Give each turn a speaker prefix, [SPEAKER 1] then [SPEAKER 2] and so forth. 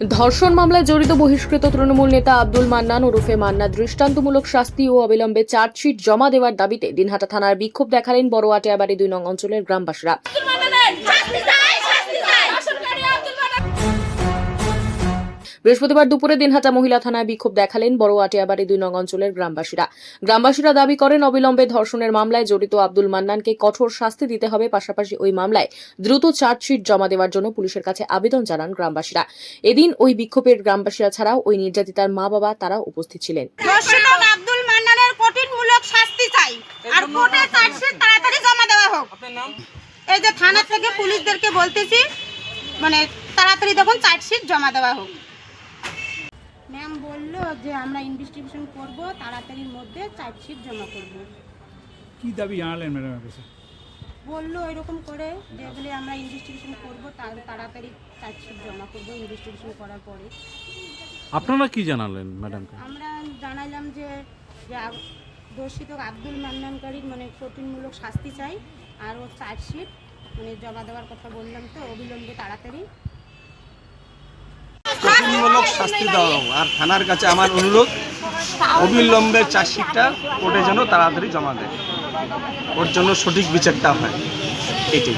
[SPEAKER 1] ধর্ষণ মামলায় জড়িত বহিষ্কৃত তৃণমূল নেতা আব্দুল মান্নান ওরফে মান্না দৃষ্টান্তমূলক শাস্তি ও অবিলম্বে চার্জশিট জমা দেওয়ার দাবিতে দিনহাটা থানার বিক্ষোভ দেখালেন বড় আটিয়াবাড়ি দুই নং অঞ্চলের গ্রামবাসীরা। বৃহস্পতিবার দুপুরে দিনহাটা মহিলা থানায় বিক্ষোভ দেখালেন বড় আটিয়াবাড়ি দুই নং অঞ্চলের গ্রামবাসীরা। গ্রামবাসীরা দাবি করেন অবিলম্বে ধর্ষণের মামলায় জড়িত আব্দুল মান্নানকে কঠোর শাস্তি দিতে হবে। পাশাপাশি ওই মামলায় দ্রুত চার্জশিট জমা দেওয়ার জন্য পুলিশের কাছে আবেদন জানান গ্রামবাসীরা। এদিন ওই বিক্ষোভের গ্রামবাসীরা ছাড়াও ওই নির্যাতিতার মা বাবা তারা উপস্থিত ছিলেন।
[SPEAKER 2] ধর্ষক আব্দুল মান্নানের কঠিনমূলক শাস্তি চাই। আর কোর্টে চার্জশিট তাড়াতাড়ি জমা দেওয়া হোক। এই যে থানা থেকে পুলিশদেরকে বলতেছি মানে তাড়াতাড়ি তখন চার্জশিট জমা দেওয়া হোক। ম্যাম বলল যে আমরা ইনভেস্টিগেশন করব তাড়াতাড়ির মধ্যে চার্জশিট জমা করব।
[SPEAKER 3] কি দাবি জানালেন ম্যাডামের কাছে?
[SPEAKER 2] বলল এরকম করে যে বলে আমরা ইনভেস্টিগেশন করব তার তাড়াতাড়ি চার্জশিট জমা করব ইনভেস্টিগেশন করার পরে।
[SPEAKER 4] আপনারা কি জানালেন ম্যাডামকে
[SPEAKER 2] আমরা জানাইলাম যে যে আব- দোষিত আব্দুল মান্নানকারীর মানে কঠিনমূলক শাস্তি চাই আর ওর চার্জশিট মানে জমা দেওয়ার কথা বললাম তো অবিলম্বে তাড়াতাড়ি
[SPEAKER 5] শাস্তিমূলক শাস্তি দেওয়া হোক আর থানার কাছে আমার অনুরোধ অবিলম্বে চার্জশিটটা কোর্টে যেন তাড়াতাড়ি জমা দেয়। ওর জন্য সঠিক বিচারটা হয়। এটাই